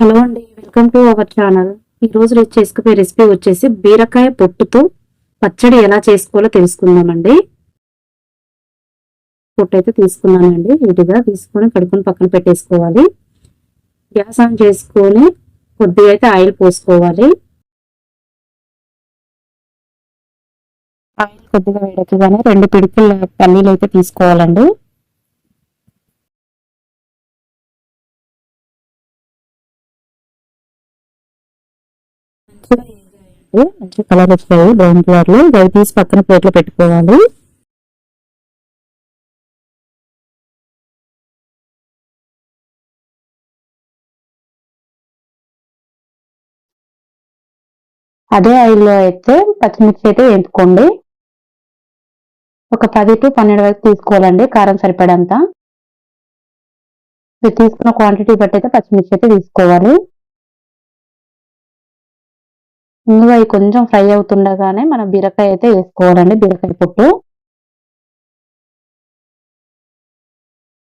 Hello అండి welcome to our channel. ఈ రోజు నేను చేసుకునే రెసిపీ వచ్చేసి బీరకాయ పొట్టుతో పచ్చడి ఎలా చేసుకోవాలో తెలుసుకుందామండి. పొట్టు అయితే తీసుకున్నానండి. ఇదిగా తీసుకొని కడుక్కొని పక్కన పెట్టేసుకోవాలి. గ్యాస్ ఆన్ చేసుకొని కొద్దిగా అయితే ఆయిల్ పోసుకోవాలి. ఆయిల్ కొద్దిగా వేడకగానే రెండు పిడికిల పల్లీలు అయితే తీసుకోవాలండి. మంచి కలర్ వచ్చాయి బ్రౌన్ కలర్లో ఇవి తీసి పక్కన ప్లేట్లు పెట్టుకోవాలి అదే ఆయిల్లో అయితే పచ్చిమిర్చి అయితే వేపుకోండి. ఒక పది టు పన్నెండు వరకు తీసుకోవాలండి కారం సరిపడంత. మీరు తీసుకున్న క్వాంటిటీ బట్టి అయితే పచ్చిమిర్చి అయితే తీసుకోవాలి. ముందుగా అవి కొంచెం ఫ్రై అవుతుండగానే మనం బీరకాయ అయితే వేసుకోవాలండి బీరకాయ పొట్టు.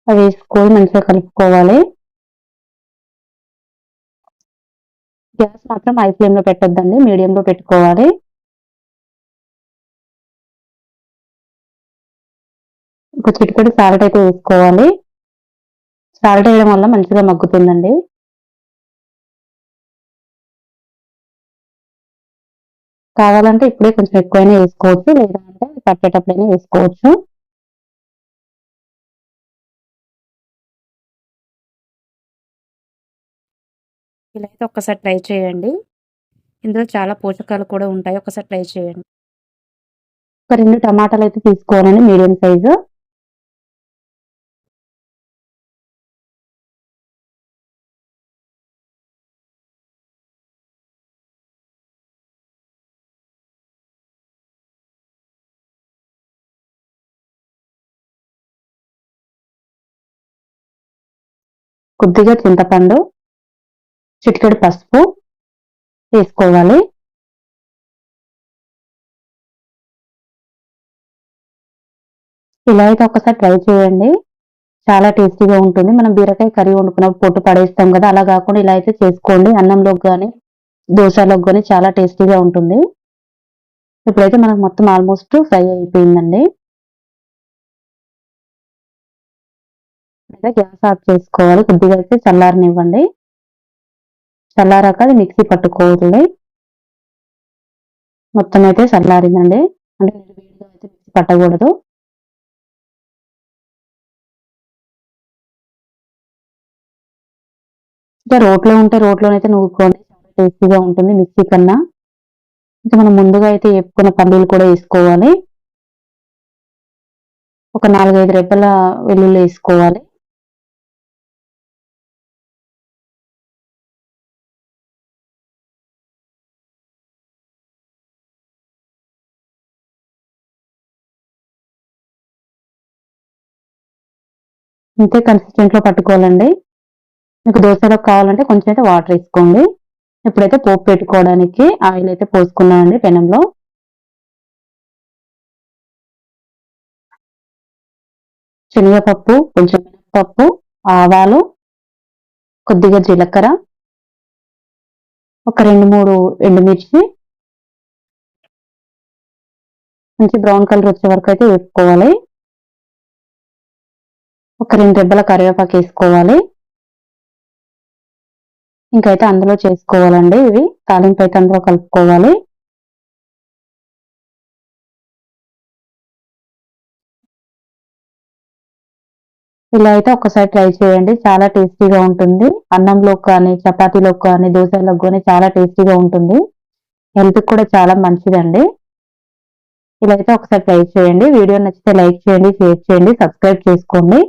అవి వేసుకొని మంచిగా కలుపుకోవాలి. గ్యాస్ మాత్రం హై ఫ్లేమ్లో పెట్టొద్దండి మీడియం లో పెట్టుకోవాలి. ఒక చిటికెడు సాల్ట్ అయితే వేసుకోవాలి. సాల్ట్ వేయడం వల్ల మంచిగా మగ్గుతుందండి. కావాలంటే ఇప్పుడే కొంచెం ఎక్కువైనా వేసుకోవచ్చు లేదంటే పట్టేటప్పుడైనా వేసుకోవచ్చు. ఇలా అయితే ఒక్కసారి ట్రై చేయండి. ఇందులో చాలా పోషకాలు కూడా ఉంటాయి. ఒకసారి ట్రై చేయండి. ఒక రెండు టమాటాలు అయితే తీసుకోవాలండి మీడియం సైజు. కొద్దిగా చింతపండు చిటికెడు పసుపు వేసుకోవాలి. ఇలా అయితే ఒకసారి ట్రై చేయండి. చాలా టేస్టీగా ఉంటుంది. మనం బీరకాయ కర్రీ వండుకున్నప్పుడు పొట్టు పడేస్తాం కదా అలా కాకుండా ఇలా అయితే చేసుకోండి. అన్నంలోకి కానీ దోశలోకి కానీ చాలా టేస్టీగా ఉంటుంది. ఇప్పుడైతే మనకు మొత్తం ఆల్మోస్ట్ ఫ్రై అయిపోయిందండి. గ్యాస్ ఆఫ్ చేసుకోవాలి. కొద్దిగా అయితే చల్లారనివ్వండి. చల్లారాక అది మిక్సీ పట్టుకోవాలి. మొత్తం అయితే చల్లారిందండి. అంటే వేడిగా అయితే మిక్సీ పట్టకూడదు. ఇంకా రోట్లో ఉంటే రోట్లోనైతే నూరుకోండి. చాలా టేస్టీగా ఉంటుంది మిక్సీ కన్నా. ఇంకా మనం ముందుగా అయితే వేపుకున్న పల్లీలు కూడా వేసుకోవాలి. ఒక నాలుగైదు రెబ్బల వెల్లుల్లి వేసుకోవాలి. ఇంతే కన్సిస్టెంట్లో పట్టుకోవాలండి. మీకు దోశలో కావాలంటే కొంచెం అయితే వాటర్ వేసుకోండి. ఇప్పుడైతే పోపు పెట్టుకోవడానికి ఆయిల్ అయితే పోసుకున్నానండి పెనంలో. శనగపప్పు కొంచెం పప్పు ఆవాలు కొద్దిగా జీలకర్ర ఒక రెండు మూడు ఎండుమిర్చి. మంచి బ్రౌన్ కలర్ వచ్చే వరకు అయితే వేసుకోవాలి ఒక రెండు రెబ్బల కరివేపాకు వేసుకోవాలి. ఇంకైతే అందులో చేసుకోవాలండి ఇవి. తాలింపు అయితే అందులో కలుపుకోవాలి. ఇలా అయితే ఒకసారి ట్రై చేయండి. చాలా టేస్టీగా ఉంటుంది. అన్నంలో కానీ చపాతీలో కానీ దోశలో కానీ చాలా టేస్టీగా ఉంటుంది. హెల్త్ కూడా చాలా మంచిదండి. ఇలా అయితే ఒకసారి ట్రై చేయండి. వీడియో నచ్చితే లైక్ చేయండి షేర్ చేయండి సబ్స్క్రైబ్ చేసుకోండి.